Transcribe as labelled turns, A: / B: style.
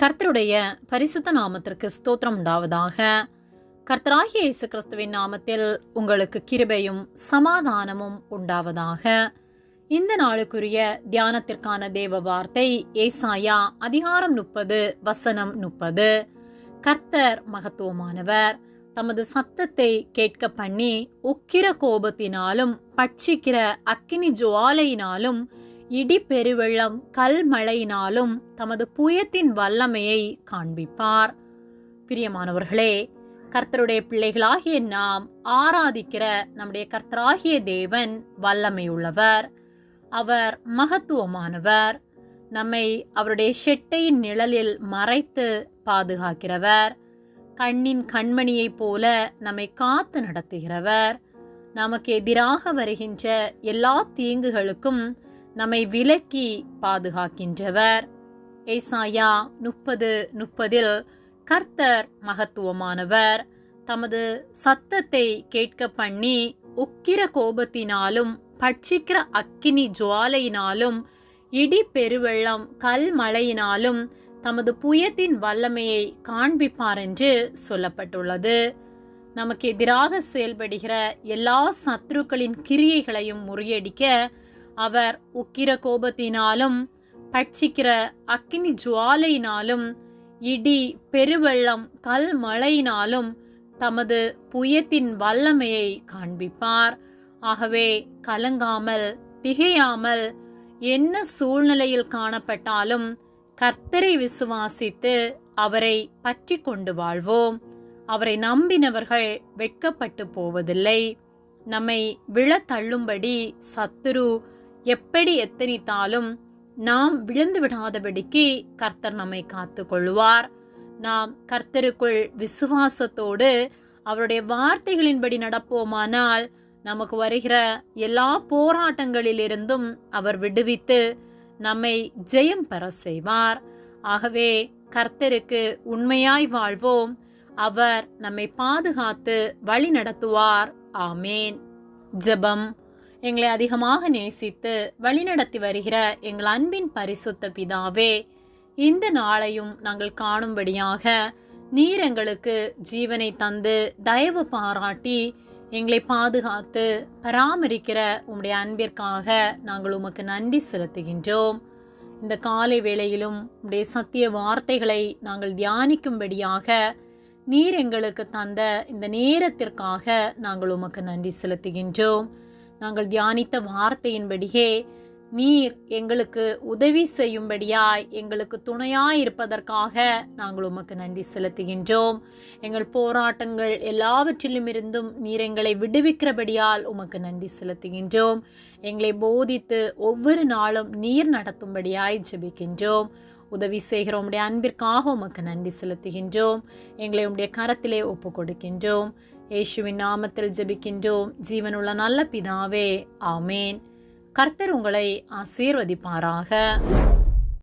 A: கர்த்தருடைய பரிசுத்த நாமத்திற்கு ஸ்தோத்திரம் உண்டாவதாக. கர்த்தராகிய இயேசு கிறிஸ்துவின் நாமத்தில் உங்களுக்கு கிருபையும் சமாதானமும் உண்டாவதாக. இந்த நாளுக்குரிய தியானத்திற்கான தேவ வார்த்தை ஏசாயா அதிகாரம் முப்பது வசனம் முப்பது. கர்த்தர் மகத்துவமானவர் தமது சத்தத்தை கேட்க பண்ணி உக்கிர கோபத்தினாலும் பட்சிக்கிற அக்கினி ஜுவாலையினாலும் இடி பெருவெள்ளம் கல்மழையினாலும் தமது புயத்தின் வல்லமையை காண்பிப்பார். பிரியமானவர்களே கர்த்தருடைய பிள்ளைகளாகிய நாம் ஆராதிக்கிற நம்முடைய கர்த்தராகிய தேவன் வல்லமை உள்ளவர் அவர் மகத்துவமானவர். நம்மை அவருடைய ஷெட்டையின் நிழலில் மறைத்து பாதுகாக்கிறவர். கண்ணின் கண்மணியைப் போல நம்மை காத்து நடத்துகிறவர். நமக்கு எதிராக வருகின்ற எல்லா தீங்குகளுக்கும் நம்மை விலக்கி பாதுகாக்கின்றவர். ஏசாயா முப்பது முப்பதில் கர்த்தர் மகத்துவமானவர். தமது சத்தத்தை கேட்க பண்ணி உக்கிர கோபத்தினாலும் பட்சிக்கிற அக்கினி ஜுவாலையினாலும் இடி பெருவெள்ளம் கல்மழையினாலும் தமது புயத்தின் வல்லமையை காண்பிப்பார் என்று சொல்லப்பட்டுள்ளது. நமக்கு எதிராக செயல்படுகிற எல்லா சத்துருக்களின் கிரியைகளையும் முறியடிக்க அவர் உக்கிர கோபத்தினாலும் பட்சிக்கிற அக்கினி ஜுவாலையினாலும் இடி பெருவெள்ளம் கல் மழையினாலும் தமது புயத்தின் வல்லமையை காண்பிப்பார். ஆகவே கலங்காமல் திகையாமல் என்ன சூழ்நிலையில் காணப்பட்டாலும் கர்த்தரை விசுவாசித்து அவரை பற்றி கொண்டு வாழ்வோம். அவரை நம்பினவர்கள் வெட்கப்பட்டு போவதில்லை. நம்மை விழத்தள்ளும்படி சத்துரு எப்படி எத்தனித்தாலும் நாம் விழுந்து விடாதபடிக்கு கர்த்தர் நம்மை காத்து கொள்வார் நாம் கர்த்தருக்குள் விசுவாசத்தோடு அவருடைய வார்த்தைகளின்படி நடப்போமானால் நமக்கு வருகிற எல்லா போராட்டங்களிலிருந்தும் அவர் விடுவித்து நம்மை ஜெயம் பெற செய்வார். ஆகவே கர்த்தருக்கு உண்மையாய் வாழ்வோம். அவர் நம்மை பாதுகாத்து வழி நடத்துவார் ஆமேன். ஜெபம் எங்களை அதிகமாக நேசித்து வழிநடத்தி வருகிற எங்கள் அன்பின் பரிசுத்த பிதாவே இந்த நாளையும் நாங்கள் காணும்படியாக நீர் எங்களுக்கு ஜீவனை தந்து தயவு பாராட்டி எங்களை பாதுகாத்து பராமரிக்கிற உம்முடைய அன்பிற்காக நாங்கள் உமக்கு நன்றி செலுத்துகின்றோம். இந்த காலை வேளையிலும் உம்முடைய சத்திய வார்த்தைகளை நாங்கள் தியானிக்கும்படியாக நீர் எங்களுக்கு தந்த இந்த நேரத்திற்காக நாங்கள் உமக்கு நன்றி செலுத்துகின்றோம். நாங்கள் தியானித்த வார்த்தையின்படியே நீர் எங்களுக்கு உதவி செய்யும்படியாய் எங்களுக்கு துணையாய் இருப்பதற்காக நாங்கள் உமக்கு நன்றி செலுத்துகின்றோம். எங்கள் போராட்டங்கள் எல்லாவற்றிலும் இருந்தும் நீர் எங்களை விடுவிக்கிறபடியால் உமக்கு நன்றி செலுத்துகின்றோம். எங்களை போதித்து ஒவ்வொரு நாளும் நீர் நடத்தும்படியாய் ஜெபிக்கின்றோம். உதவி செய்கிற உம்முடைய அன்பிற்காக உமக்கு நன்றி செலுத்துகின்றோம். எங்களை உம்முடைய கரத்திலே ஒப்பு கொடுக்கின்றோம் இயேசுவின் நாமத்தில் ஜெபிக்கின்றோம். ஜீவனுள்ள நல்ல பிதாவே ஆமேன். கர்த்தர் உங்களை ஆசீர்வதிப்பாராக.